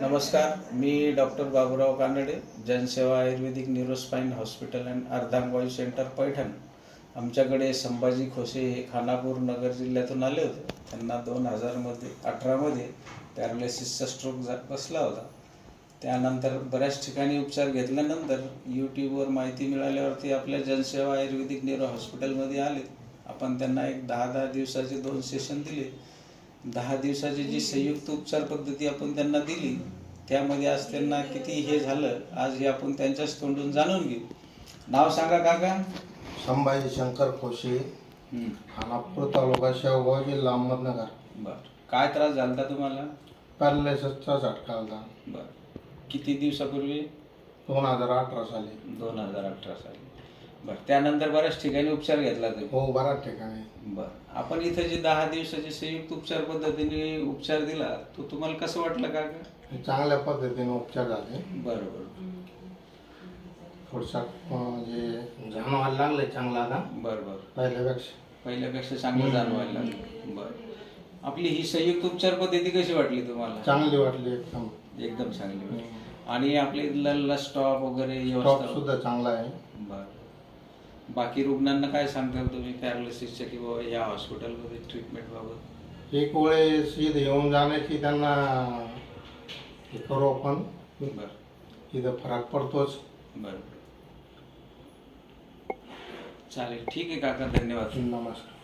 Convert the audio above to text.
नमस्कार मी doctor Baburao Kanade Jansewa Ayurvedic neurospine hospital and अर्धांगवायू centre Paithan. आमच्याकडे संभाजी खोसे हे खानापूर नगर जिल्ह्यातून आले होते. त्यांना दोन हजारमध्ये अठरामध्ये पॅरालिसिसचा स्ट्रोक जा बसला होता. त्यानंतर बऱ्याच ठिकाणी उपचार घेतल्यानंतर यूट्यूबवर माहिती मिळाल्यावरती आपल्या जनसेवा आयुर्वेदिक न्यूरो हॉस्पिटलमध्ये आले. आपण त्यांना एक दहा दहा दिवसाचे दोन सेशन दिले. दहा दिवसाची जी संयुक्त उपचार पद्धती आपण त्यांना दिली त्यामध्ये आज त्यांना किती हे झालं आज हे आपण त्यांच्याच तोंडून जाणून घेऊ. नाव सांगा काका. संभाजी शंकर हं, खानापूर तालुका शेवगाव जिल्हा अहमदनगर. बर. काय त्रास झाला होता तुम्हाला? पॅरालिसिसचा झटका आला बर. किती दिवसापूर्वी? दोन हजार अठरा साली. दोन हजार अठरा साली. बर त्यानंतर बऱ्याच ठिकाणी उपचार घेतला तुम्ही? हो बऱ्याच ठिकाणी. बर आपण इथं जे दहा दिवसाचे संयुक्त उपचार पद्धतीने उपचार दिला तो तुम्हाला कसं वाटलं काका चांगल्या पद्धतीने उपचार झाले. बरोबर. थोडसा म्हणजे जाणवायला लागले चांगला आता बर बर पहिल्यापेक्षा पहिल्यापेक्षा चांगलं जाणवायला लागलं. बरं. आपली ही संयुक्त उपचार पद्धती कशी वाटली तुम्हाला? चांगली वाटली एकदम. एकदम चांगली वाटली. आणि आपल्या इथला स्टॉप वगैरे टॉप व्यवस्था? सुद्धा चांगला आहे. बरं. बाकी रुग्णांना काय सांगताल तुम्ही? पॅरालिसिसच्या किंवा या हॉस्पिटलमध्ये ट्रीटमेंट बाबत? एक वेळेस इथं येऊन जाण्याची त्यांना हे करू आपण. बरं. इथं फरक पडतोच. बरं. चालेल. ठीक आहे काका. धन्यवाद. नमस्कार.